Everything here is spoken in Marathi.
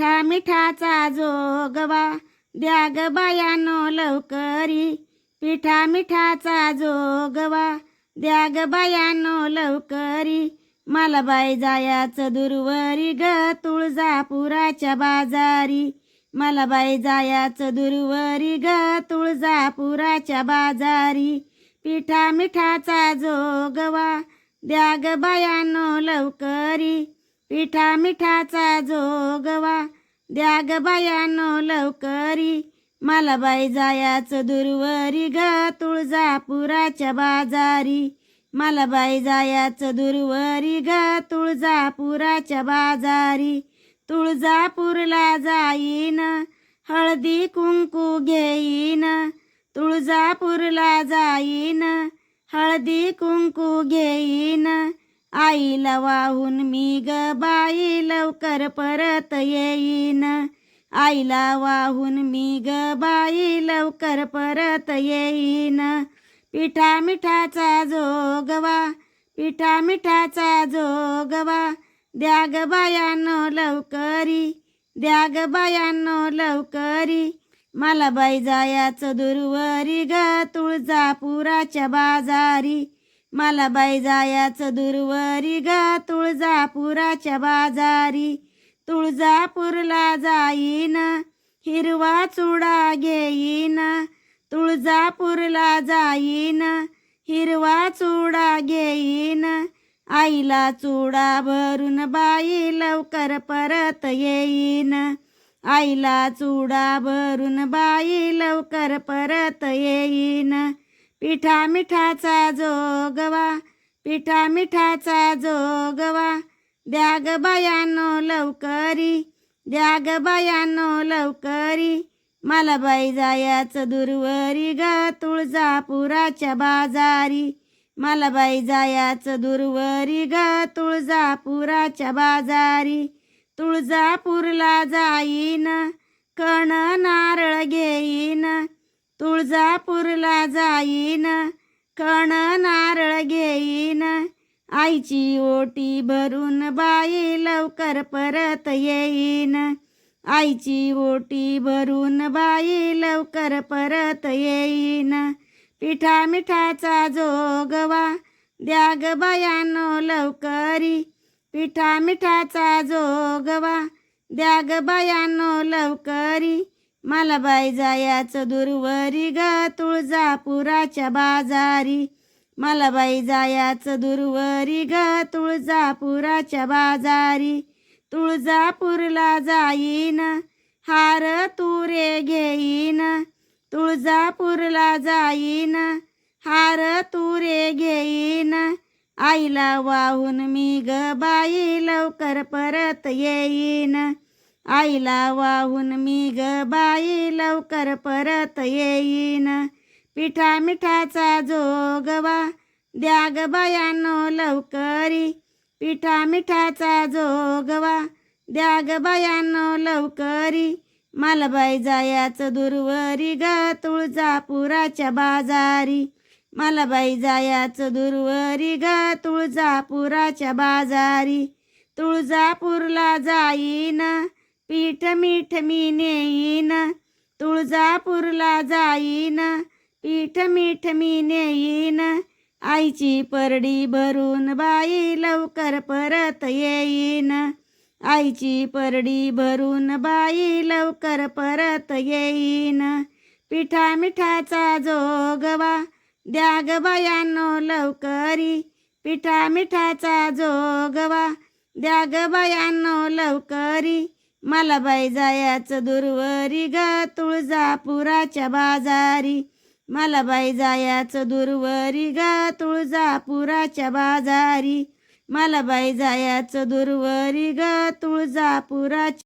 मिठा मिठाचा जोगवा द्या ग बायानो लवकरी. पिठा मिठाचा जोगवा द्या ग बायानो लवकरी. मला जायाचं दुर्वरी ग तुळजापुराच्या बाजारी. मला बाई जायाचं दुर्वरी ग तुळजापुराच्या बाजारी. पिठा मिठाचा जोगवा द्या ग बायानो लवकरी. पिठा मिठाचा जोगवा. द्या ग बायानो लवकरी. मला बाई जायाचं दुर्वरी ग तुळजापुराच्या बाजारी. मला बाई जायाचं दुर्वरी ग तुळजापुराच्या बाजारी. तुळजापूरला जाईन हळदी कुंकू घेईन. तुळजापूरला जाईन हळदी कुंकू घेईन. आईला वाहून मी ग बाई लवकर परत येईन. आईला वाहून मी ग बाई लवकर परत येईन. पिठा मिठाचा जोगवा पिठा मिठाचा जोगवा. द्या ग बायानो लवकरी द्या ग बायानो लवकरी. मला बाई जायाचं दुर्वरी ग तुळजापुराच्या बाजारी. मला बाई जायाचं दुर्वरी ग तुळजापुराच्या बाजारी. तुळजापूरला जाईन हिरवा चुडा घेईन. तुळजापूरला जाईन हिरवा चुडा घेईन. आईला चुडा भरून बाई लवकर परत येईन. आईला चुडा भरून बाई लवकर परत येईन. पिठा मिठाचा जोगवा पिठा मिठाचा जोगवा. द्या ग बायानो लवकरी द्या ग बायानो लवकरी. मला बाई जायाचं दुर्वरी ग तुळजापुराच्या बाजारी. मला बाई जायाचं दुर्वरी ग तुळजापुराच्या बाजारी. तुळजापूरला जाईन कण नारळ घेईन. तुळजापूरला जाईन कण नारळ घेईन. आईची ओटी भरून बाई लवकर परत येईन. आईची ओटी भरून बाई लवकर परत येईन. पिठा मिठाचा जोगवा द्या ग बायानो लवकरी. पिठा मिठाचा जोगवा द्या ग बायानो लवकरी. मला बाई जायाचं दुर्वरी ग तुळजापुराच्या बाजारी. मला बाई जायाचं दुर्वरी ग तुळजापुराच्या बाजारी. तुळजापूरला जाईन हार तुरे घेईन. तुळजापूरला जाईन हार तुरे घेईन. आईला वाहून मी ग बाई लवकर परत येईन. आईला वाहून मी ग बाई लवकर परत येईन. पिठा मिठाचा जोगवा द्या ग बायानो लवकरी. पिठा मिठाचा जोगवा द्या ग बायानो लवकरी. मालबाई जायाचं दुर्वरी ग तुळजापुराच्या बाजारी. मालबाई जायाचं दुर्वरी ग तुळजापुराच्या बाजारी. तुळजापूरला जाईन. पीठ मीठ मीने नेईन तुळजापूरला जाईन. पीठ मीठ मीने नेईन आईची परडी भरून बाई लवकर परत येईन. आईची परडी भरून बाई लवकर परत येईन. पिठा मिठाचा जोगवा द्या ग लवकरी. पिठा मिठाचा जोगवा द्या ग लवकरी. मला बाई जायाचं दुर्वरी ग तुळजापुराच्या बाजारी. मला बाई जायाचं दुर्वरी ग तुळजापुराच्या बाजारी. मला बाई जायाचं दुर्वरी ग तुळजापुराच्या